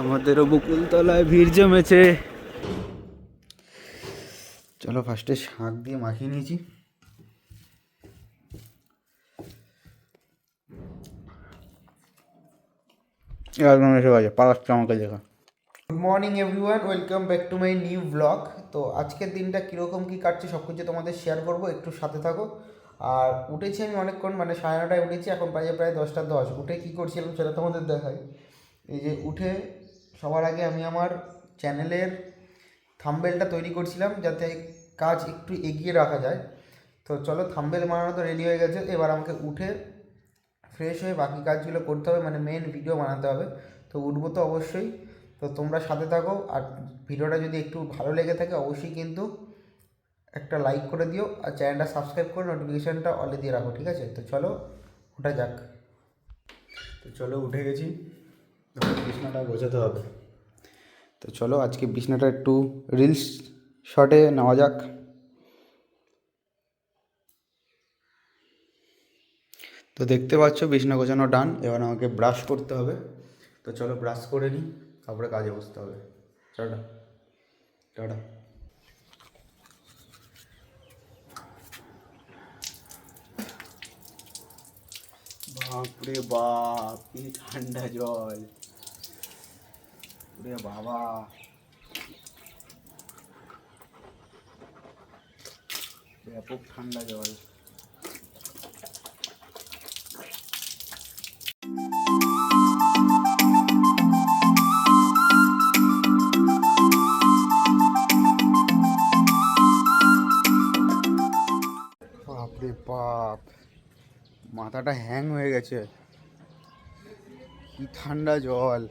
আমাদেরও বকুলতলায় ভিড় জমেছে। চলো ফার্স্টে শাক দিয়ে মাখিয়ে নিয়েছি। একদম এসে গেছে পালাচ্ছে আমাকে দেখা good morning everyone welcome back to my new blog তো আজকের দিনটা কীরকম কী কাটছে সব কিছু তোমাদের শেয়ার করব একটু সাথে থাকো। আর উঠেছি আমি অনেকক্ষণ মানে সাড়ে নটায় উঠেছি এখন বাজে প্রায় দশটা দশ। উঠে কী করছিলাম সেটা তোমাদের দেখাই। এই যে উঠে সবার আগে আমি আমার চ্যানেলের থাম্বেলটা তৈরি করছিলাম যাতে কাজ একটু এগিয়ে রাখা যায়। তো চলো, থাম্বেল বানানো তো রেডি হয়ে গেছে। এবার আমাকে উঠে ফ্রেশ হয়ে বাকি কাজগুলো করতে হবে মানে মেন ভিডিও বানাতে হবে। তো উঠবো তো অবশ্যই। তো তোমরা সাথে থাকো আর ভিডিওটা যদি একটু ভালো লেগে থাকে অবশ্যই কিন্তু একটা লাইক করে দিও আর চ্যানেলটা সাবস্ক্রাইব করে নোটিফিকেশানটা অলে দিয়ে রাখো, ঠিক আছে? তো চলো, ওটা যাক। তো চলো, উঠে গেছি। বিছনাটা গোছাতে হবে। তো চলো আজকে বিছনাটা একটু রিলস শটে নেওয়া যাক। তো দেখতে পাচ্ছ বিছনা গোছানো ডান এবার আমাকে ব্রাশ করতে হবে। তো চলো ব্রাশ করে নিই, তারপরে কাজে বসতে হবে। টাটা টাটা। বাপরে বাপ, কি ঠান্ডা জল। রে বাবা। ব্যাপক ঠান্ডা জল। বাপরে বাপ। মাথাটা হ্যাং হয়ে গেছে। কি ঠান্ডা জল।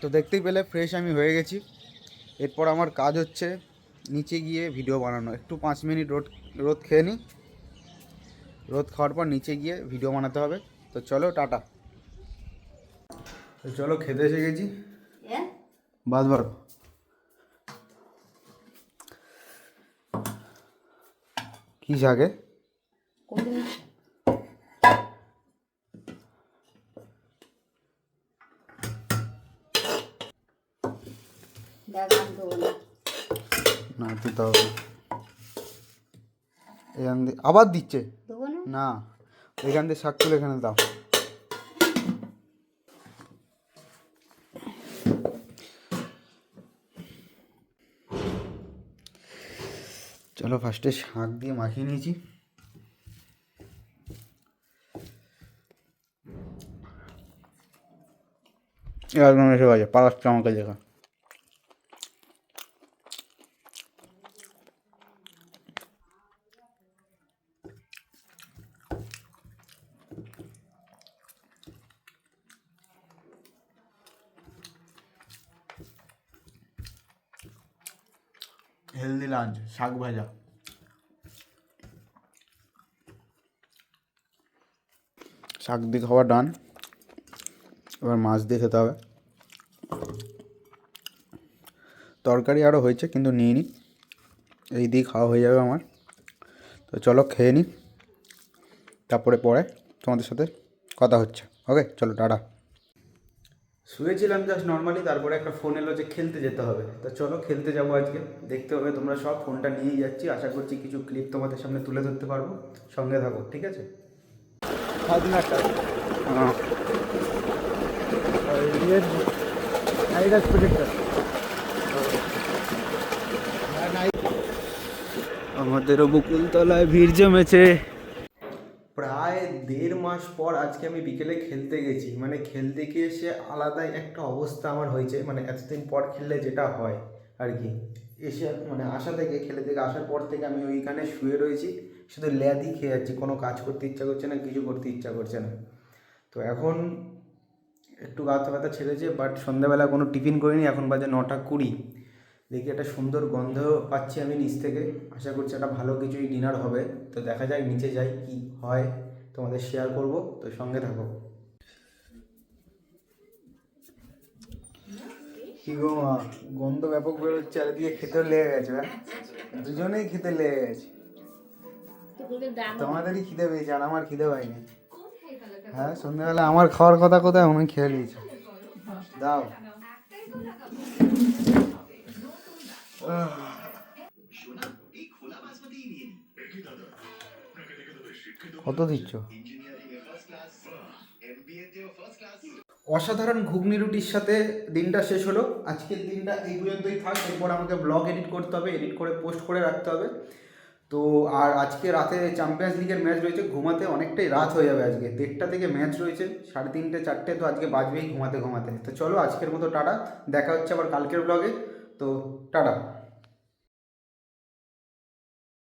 তো দেখতেই পেলে ফ্রেশ আমি হয়ে গেছি। এরপর আমার কাজ হচ্ছে নিচে গিয়ে ভিডিও বানানো। একটু পাঁচ মিনিট রোদ রোদ খেয়ে নিই রোদ খাওয়ার পর নিচে গিয়ে ভিডিও বানাতে হবে। তো চলো টাটা। তো চলো খেতে এসে গেছি। বাদ বারো। কি শাকে না দিতে হবে এখান দিয়ে আবার দিচ্ছে? না? এখান দিয়ে শাক তুলে এখানে দাও। চলো ফার্স্টে শাক দিয়ে মাখিয়ে নিয়েছি। একদম এসে গেছে পালাচ্ছে আমাকে দেখা হেলদি লাঞ্চ শাক ভাজা। শাক দিয়ে খাওয়া ডান এবার মাছ দিয়ে খেতে হবে। তরকারি আরও হয়েছে, কিন্তু নিয়ে নিই এই দিয়ে খাওয়া হয়ে যাবে আমার। তো চলো খেয়ে নিই তারপরে পরে তোমাদের সাথে কথা হচ্ছে। ওকে চলো, টাটা। শুয়েছিলাম জাস্ট নর্মালি তারপরে একটা ফোন এলো যে খেলতে যেতে হবে। তো চলো খেলতে যাব আজকে। দেখতে হবে তোমরা সব ফোনটা নিয়েই যাচ্ছি। আশা করছি কিছু ক্লিপ তোমাদের সামনে তুলে ধরতে পারব। সঙ্গে থাকো, ঠিক আছে? আমাদেরও বকুলতলায় ভিড় জমেছে। পর আজকে আমি বিকেলে খেলতে গেছি। মানে খেলতে গিয়ে এসে আলাদাই একটা অবস্থা আমার হয়েছে মানে এতদিন পর খেললে যেটা হয় আর কি। এসে মানে আসা থেকে, খেলে থেকে আসার পর থেকে আমি ওইখানে শুয়ে রয়েছি। শুধু ল্যাদি খেয়ে যাচ্ছি, কোনো কাজ করতে ইচ্ছা করছে না, কিছু করতে ইচ্ছা করছে না। তো এখন একটু গাতে ব্যথা ছেড়েছে বাট সন্ধ্যাবেলা কোনো টিফিন করিনি, এখন বাজে নটা কুড়ি। দেখি একটা সুন্দর গন্ধ পাচ্ছি আমি নিচ থেকে। আশা করছি একটা ভালো কিছুই ডিনার হবে। তো দেখা যাক নিচে যাই কি হয়। তোমাদের শেয়ার করব তো সঙ্গে থাকো। কি গো মা গন্ধ ব্যাপক বেরোচ্ছে চারিদিকে খেতেও লেগে গেছে দুজনেই খেতে লেগে গেছে। তোমাদেরই খিদে পেয়েছে আর আমার খিদে পাইনি। হ্যাঁ সন্ধ্যাবেলা আমার খাওয়ার কথা কোথায়? উনি খেয়ে নিয়েছে। দাও। কত দিচ্ছ? অসাধারণ ঘুগনি রুটির সাথে দিনটা শেষ হলো। আজকের দিনটা এই পর্যন্তই থাক। এরপর আমাকে ব্লগ এডিট করতে হবে এডিট করে পোস্ট করে রাখতে হবে। তো আর আজকে রাতে চ্যাম্পিয়ন্স লিগের ম্যাচ রয়েছে, ঘুমাতে অনেকটাই রাত হয়ে যাবে আজকে। দেড়টা থেকে ম্যাচ রয়েছে, সাড়ে তিনটে, চারটে, তো আজকে বাজবেই ঘুমাতে ঘুমাতে। তো চলো আজকের মতো টাটা, দেখা হচ্ছে আবার কালকের ব্লগে তো টাটা।